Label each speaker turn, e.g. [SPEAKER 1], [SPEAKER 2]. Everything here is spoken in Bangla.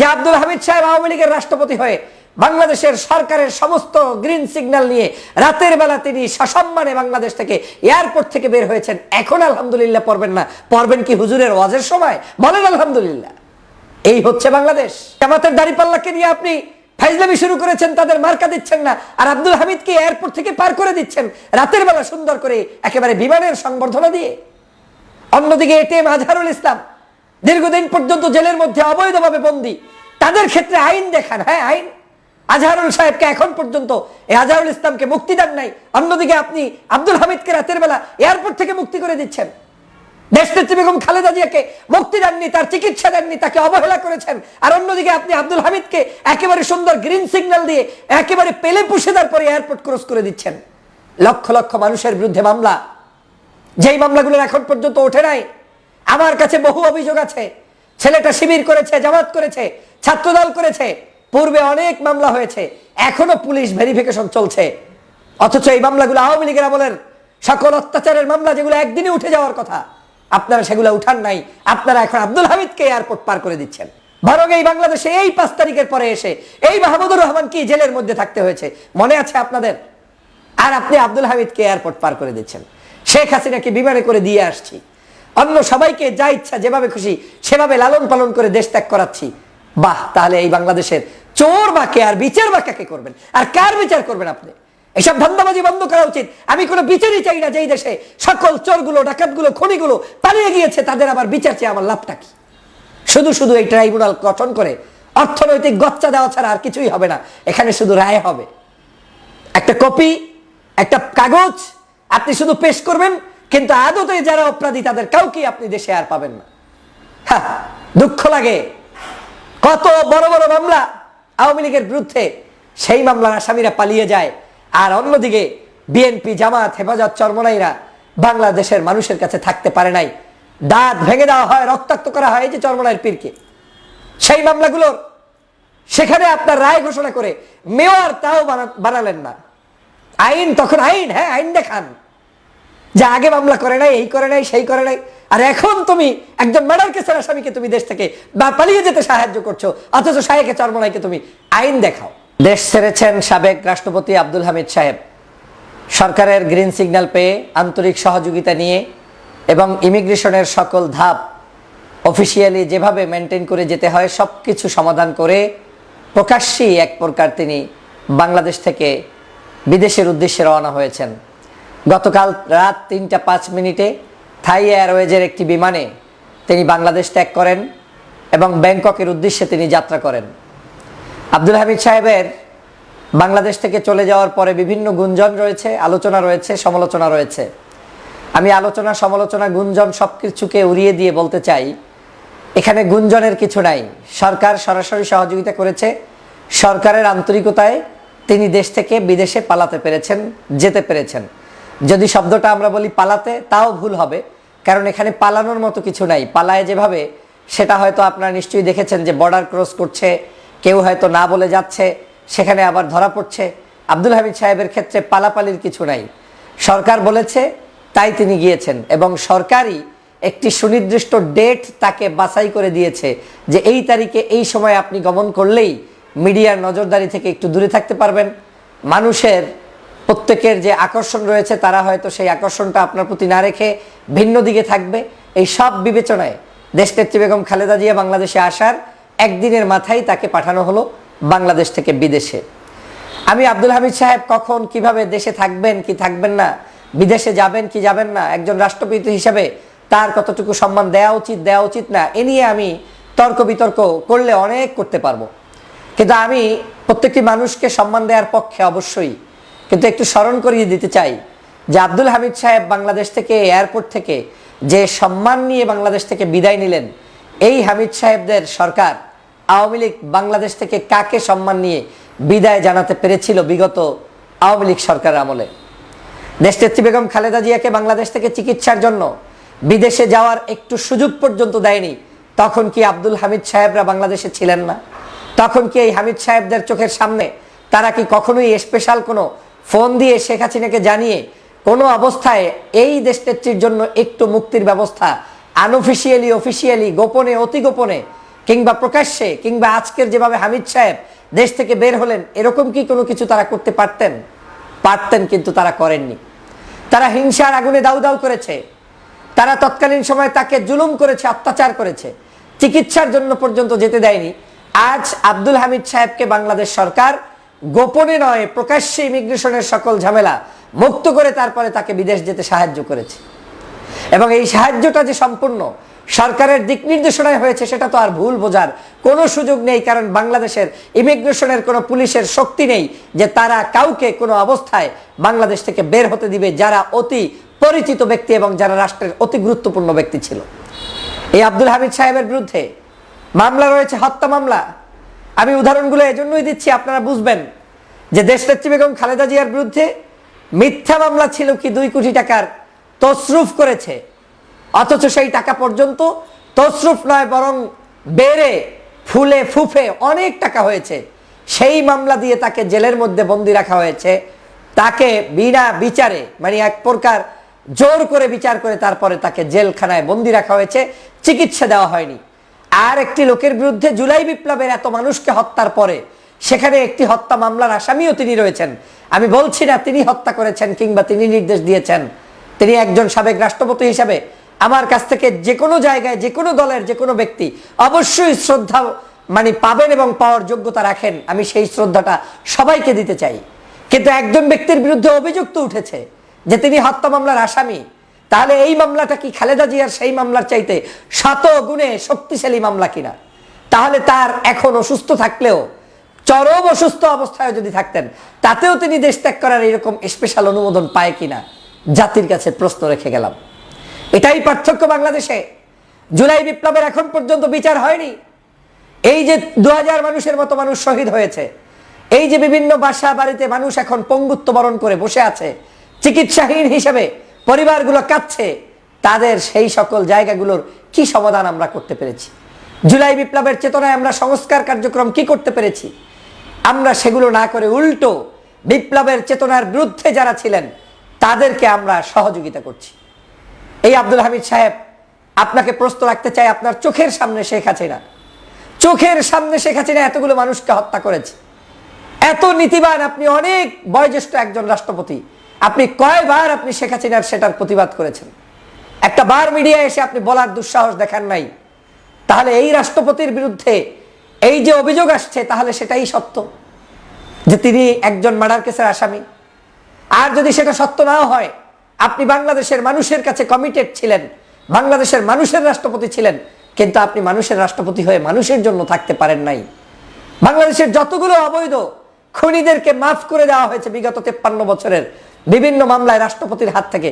[SPEAKER 1] যে আব্দুল হামিদ সাহেব আওয়ামী লীগের রাষ্ট্রপতি হয়ে বাংলাদেশের সরকারের সমস্ত গ্রিন সিগন্যাল নিয়ে রাতের বেলা তিনি সসম্মানে বাংলাদেশ থেকে এয়ারপোর্ট থেকে বের হয়েছেন। এখন আলহামদুলিল্লাহ পড়বেন না। পড়বেন কি হুজুরের ওয়াজের সময়? বলেন আলহামদুলিল্লাহ। এই হচ্ছে বাংলাদেশ। জামাতের দাড়িপাল্লাকে নিয়ে আপনি ফাইজলামি শুরু করেছেন, তাদের মার্কা দিচ্ছেন না। আর আব্দুল হামিদকে এয়ারপোর্ট থেকে পার করে দিচ্ছেন রাতের বেলা সুন্দর করে একেবারে বিমানের সংবর্ধনা দিয়ে। অন্যদিকে এটিএম আজহারুল ইসলাম দীর্ঘদিন পর্যন্ত জেলের মধ্যে অবৈধভাবে বন্দী। তাদের ক্ষেত্রে আইন দেখান হ্যাঁ আইন। আজহারুল সাহেবকে এখন পর্যন্ত এই আজহারুল ইসলামকে মুক্তি দেন নাই। অন্যদিকে আপনি আব্দুল হামিদকে রাতের বেলা এয়ারপোর্ট থেকে মুক্তি করে দিচ্ছেন। দেশনেত্রী বেগম খালেদা জিয়াকে মুক্তি দেননি, তার চিকিৎসা দেননি, তাকে অবহেলা করেছেন। আর অন্যদিকে আপনি আব্দুল হামিদকে একেবারে সুন্দর গ্রিন সিগন্যাল দিয়ে একেবারে পেলে পুষে দেওয়ার পরে এয়ারপোর্ট ক্রস করে দিচ্ছেন। লক্ষ লক্ষ মানুষের বিরুদ্ধে মামলা। যেই মামলাগুলো এখন পর্যন্ত ওঠে নাই, আমার কাছে বহু অভিযোগ আছে। ছেলেটা শিবির করেছে, জামাত করেছে, ছাত্রদল করেছে, পূর্বে অনেক মামলা হয়েছে, এখনও পুলিশ ভেরিফিকেশন চলছে। অথচ এই মামলাগুলো আওয়ামী লীগের আমলের সকল অত্যাচারের মামলা যেগুলো একদিনে উঠে যাওয়ার কথা, আপনারা সেগুলো উঠান নাই। আপনারা এখন আব্দুল হামিদকে এয়ারপোর্ট পার করে দিচ্ছেন। বরং এই বাংলাদেশে এই পাঁচ তারিখের পরে এসে এই মাহমুদুর রহমান কি জেলের মধ্যে থাকতে হয়েছে, মনে আছে আপনাদের? আর আপনি আব্দুল হামিদকে এয়ারপোর্ট পার করে দিচ্ছেন। শেখ হাসিনাকে বিমানে করে দিয়ে আসছি। অন্য সবাইকে যা ইচ্ছা যেভাবে খুশি, সেভাবে লালন পালন করে দেশ ত্যাগ করাচ্ছি। বাহ, তাহলে এই বাংলাদেশের চোর বা কে আর বিচার বা কাকে করবেন? আর কার বিচার করবেন আপনি? এসব ধান্দাবাজি বন্ধ করা উচিত। আমি কোনো বিচারই চাই না যেই দেশে সকল চোরগুলো, ডাকাতগুলো, খনিগুলো পালিয়ে গিয়েছে, তাদের আবার বিচার চেয়ে আমার লাভটা কি? শুধু শুধু এই ট্রাইব্যুনাল গঠন করে অর্থনৈতিক গচ্চা দেওয়া ছাড়া আর কিছুই হবে না। এখানে শুধু রায় হবে। একটা কপি, একটা কাগজ আপনি শুধু পেশ করবেন, কিন্তু আদতে যারা অপরাধী, তাদের কাউকে আপনি দেশে আর পাবেন না। দুঃখ লাগে। কত বড় বড় মামলা আওয়ামী লীগের বিরুদ্ধে, সেই মামলার আসামিরা পালিয়ে যায়। আর অন্যদিকে, বিএনপি, জামাত, হেফাজত, চরমনাইরা বাংলাদেশের মানুষের কাছে থাকতে পারে নাই। দাঁত ভেঙে দেওয়া হয়, রক্তাক্ত করা হয় যে চরমনাইয়ের পীরকে। সেই মামলাগুলোর, সেখানে আপনার রায় ঘোষণা করে মেয়র তাও বানা- বানালেন না। আইন, তখন আইন হ্যাঁ আইন দেখান। যে আগে মামলা করে নাই, এই করে নাই, সেই করে নাই। আর এখন তুমি একজন মার্ডার কেসের আসামিকে তুমি দেশ থেকে বা পালিয়ে যেতে সাহায্য করছ, অথচ শাহেকে চরমনাইকে তুমি আইন দেখাও। দেশ ছেড়েছেন সাবেক রাষ্ট্রপতি আব্দুল হামিদ সাহেব। সরকারের গ্রিন সিগন্যাল পেয়ে আন্তরিক সহযোগিতা নিয়ে এবং ইমিগ্রেশনের সকল ধাপ অফিসিয়ালি যেভাবে মেনটেন করে যেতে হয় সব কিছু সমাধান করে প্রকাশ্যেই এক প্রকার তিনি বাংলাদেশ থেকে বিদেশের উদ্দেশ্যে রওনা হয়েছেন। গতকাল রাত তিনটা পাঁচ মিনিটে থাই এয়ারওয়েজের একটি বিমানে তিনি বাংলাদেশ ত্যাগ করেন এবং ব্যাংককের উদ্দেশ্যে তিনি যাত্রা করেন। আব্দুল হামিদ সাহেবের বাংলাদেশ থেকে চলে যাওয়ার পরে বিভিন্ন গুঞ্জন রয়েছে, আলোচনা রয়েছে, সমালোচনা রয়েছে। আমি আলোচনা, সমালোচনা, গুঞ্জন সব কিছুকে উড়িয়ে দিয়ে বলতে চাই, এখানে গুঞ্জনের কিছু নাই। সরকার সরাসরি সহযোগিতা করেছে। সরকারের আন্তরিকতায় তিনি দেশ থেকে বিদেশে পালাতে পেরেছেন, যেতে পেরেছেন। যদি শব্দটা আমরা বলি পালাতে, তাও ভুল হবে, কারণ এখানে পালানোর মতো কিছু নাই। পালায় যেভাবে, সেটা হয়তো আপনারা নিশ্চয়ই দেখেছেন যে বর্ডার ক্রস করছে, কেউ হয়তো না বলে যাচ্ছে, সেখানে আবার ধরা পড়ছে। আব্দুল হামিদ সাহেবের ক্ষেত্রে পালাপালির কিছু নাই। সরকার বলেছে, তাই তিনি গিয়েছেন এবং সরকারই একটি সুনির্দিষ্ট ডেট তাকে বাছাই করে দিয়েছে যে এই তারিখে এই সময় আপনি গমন করলেই মিডিয়ার নজরদারি থেকে একটু দূরে থাকতে পারবেন। মানুষের প্রত্যেকের যে আকর্ষণ রয়েছে, তারা হয়তো সেই আকর্ষণটা আপনার প্রতি না রেখে ভিন্ন দিকে থাকবে। এই সব বিবেচনায় দেশনেত্রী বেগম খালেদা জিয়া বাংলাদেশে আসার একদিনের মাথায় তাকে পাঠানো হলো বাংলাদেশ থেকে বিদেশে। আমি আব্দুল হামিদ সাহেব, কখন কীভাবে দেশে থাকবেন, কি থাকবেন না, বিদেশে যাবেন, কি যাবেন না, একজন রাষ্ট্রপতি হিসাবে তার কতটুকু সম্মান দেওয়া উচিত দেওয়া উচিত না, এ নিয়ে আমি তর্ক বিতর্ক করলে অনেক করতে পারব। কিন্তু আমি প্রত্যেকটি মানুষকে সম্মান দেওয়ার পক্ষে অবশ্যই। কিন্তু একটু স্মরণ করিয়ে দিতে চাই যে আব্দুল হামিদ সাহেব বাংলাদেশ থেকে এয়ারপোর্ট থেকে যে সম্মান নিয়ে বাংলাদেশ থেকে বিদায় নিলেন, এই হামিদ সাহেবদের সরকার আওয়ামী লীগ বাংলাদেশ থেকে কাকে সম্মান নিয়ে বিদায় জানাতে পেরেছিল বিগত আওয়ামী লীগ সরকারের আমলে? দেশনেত্রী বেগম খালেদা জিয়াকে বাংলাদেশ থেকে চিকিৎসার জন্য বিদেশে যাওয়ার একটু সুযোগ পর্যন্ত দেয়নি, তখন কি আব্দুল হামিদ সাহেবরা বাংলাদেশে ছিলেন না? তখন কি এই হামিদ সাহেবদের চোখের সামনে তারা কি কখনোই স্পেশাল কোনো ফোন দিয়ে শেখ হাসিনাকে জানিয়ে কোনো অবস্থায় এই দেশনেত্রীর জন্য একটু মুক্তির ব্যবস্থা আনঅফিসিয়ালি অফিসিয়ালি গোপনে, অতি গোপনে কিংবা প্রকাশ্যে কিংবা আজকের যেভাবে হামিদ সাহেব দেশ থেকে বের হলেন, এরকম কি কোনো কিছু তারা করতে পারতেন? পারতেন কিন্তু তারা করেননি। তারা হিংসার আগুনে দাউ দাউ করেছে। তারা তৎকালীন সময় তাকে জুলুম করেছে, অত্যাচার করেছে। চিকিৎসার জন্য পর্যন্ত যেতে দেয়নি। আজ আব্দুল হামিদ সাহেবকে বাংলাদেশ সরকার গোপনে নয়, প্রকাশ্যে ইমিগ্রেশনের সকল ঝামেলা মুক্ত করে তারপরে তাকে বিদেশ যেতে সাহায্য করেছে। এবং এই সাহায্যটা যে সম্পূর্ণ সরকারের দিক নির্দেশনায় হয়েছে, সেটা তো আর ভুল বোঝার কোনো সুযোগ নেই, কারণ বাংলাদেশের ইমিগ্রেশনের কোনো পুলিশের শক্তি নেই যে তারা কাউকে কোনো অবস্থায় বাংলাদেশ থেকে বের হতে দিবে, যারা অতি পরিচিত ব্যক্তি এবং যারা রাষ্ট্রের অতি গুরুত্বপূর্ণ ব্যক্তি ছিল। এই আব্দুল হামিদ সাহেবের বিরুদ্ধে মামলা রয়েছে, হত্যা মামলা। আমি উদাহরণগুলো এজন্যই দিচ্ছি, আপনারা বুঝবেন যে দেশনেত্রী বেগম খালেদা জিয়ার বিরুদ্ধে মিথ্যা মামলা ছিল কি দুই কোটি টাকার তসরুফ করেছে। অথচ সেই টাকা পর্যন্ত তসরুফ নয়, বরং বেড়ে, ফুলে, ফুফে অনেক টাকা হয়েছে। সেই মামলা দিয়ে তাকে জেলের মধ্যে বন্দি রাখা হয়েছে। তাকে বিনা বিচারে মানে এক প্রকার জোর করে বিচার করে তারপরে তাকে জেলখানায় বন্দি রাখা হয়েছে। চিকিৎসা দেওয়া হয়নি। আর একটি লোকের বিরুদ্ধে জুলাই বিপ্লবের এত মানুষকে হত্যার পরে, সেখানে একটি হত্যা মামলার আসামিও তিনি রয়েছেন। আমি বলছি না তিনি হত্যা করেছেন কিংবা তিনি নির্দেশ দিয়েছেন। তিনি একজন সাবেক রাষ্ট্রপতি হিসাবে আমার কাছ থেকে যে কোনো জায়গায়, যে কোনো দলের, যে কোনো ব্যক্তি অবশ্যই শ্রদ্ধা মানে পাবেন এবং পাওয়ার যোগ্যতা রাখেন। আমি সেই শ্রদ্ধাটা সবাইকে দিতে চাই। কিন্তু একজন ব্যক্তির বিরুদ্ধে অভিযুক্ত উঠেছে যে তিনি হত্যা মামলার আসামি। তাহলে এই মামলাটা কি খালেদা জিয়ার সেই মামলার চাইতে শত গুণে শক্তিশালী মামলা কিনা? তাহলে তার এখন অসুস্থ থাকলেও, চরম অসুস্থ অবস্থায় যদি থাকতেন, তাতেও তিনি দেশ ত্যাগ করার এরকম স্পেশাল অনুমোদন পায় কিনা? জাতির কাছে প্রশ্ন রেখে গেলাম। এটাই পার্থক্য বাংলাদেশে। জুলাই বিপ্লবের এখন পর্যন্ত বিচার হয়নি। এই যে দু হাজার মানুষের মতো মানুষ শহীদ হয়েছে, এই যে বিভিন্ন বাসা বাড়িতে মানুষ এখন পঙ্গুত্ব বরণ করে বসে আছে, চিকিৎসাহীন হিসেবে পরিবারগুলো কাঁদছে, তাদের সেই সকল জায়গাগুলোর কি সমাধান আমরা করতে পেরেছি? জুলাই বিপ্লবের চেতনায় আমরা সংস্কার কার্যক্রম কি করতে পেরেছি? আমরা সেগুলো না করে উল্টো বিপ্লবের চেতনার বিরুদ্ধে যারা ছিলেন, তাদেরকে আমরা সহযোগিতা করছি। এই আব্দুল হামিদ সাহেব, আপনাকে প্রশ্ন রাখতে চাই আপনার চোখের সামনে শেখ হাসিনা। চোখের সামনে শেখ হাসিনা এতগুলো মানুষকে হত্যা করেছে। এত নীতিবান আপনি অনেক বয়োজ্যেষ্ঠ একজন রাষ্ট্রপতি আপনি কয়বার আপনি শেখ হাসিনার সেটার প্রতিবাদ করেছেন? একটা বার মিডিয়া এসে আপনি বলার দুঃসাহস দেখান নাই। তাহলে এই রাষ্ট্রপতির বিরুদ্ধে এই যে অভিযোগ আসছে, তাহলে সেটাই সত্য? যে তিনি একজন মার্ডার কেসের আসামি? আর যদি সেটা সত্য নাও হয়, আপনি বাংলাদেশের মানুষের কাছে কমিটেড ছিলেন, বাংলাদেশের মানুষের রাষ্ট্রপতি ছিলেন, কিন্তু আপনি মানুষের রাষ্ট্রপতি হয়ে মানুষের জন্য থাকতে পারেন নাই। বাংলাদেশের যতগুলো অবৈধ খুনিদেরকে মাফ করে দেওয়া হয়েছে বিগত তেপ্পান্ন বছরের বিভিন্ন মামলায় রাষ্ট্রপতির হাত থেকে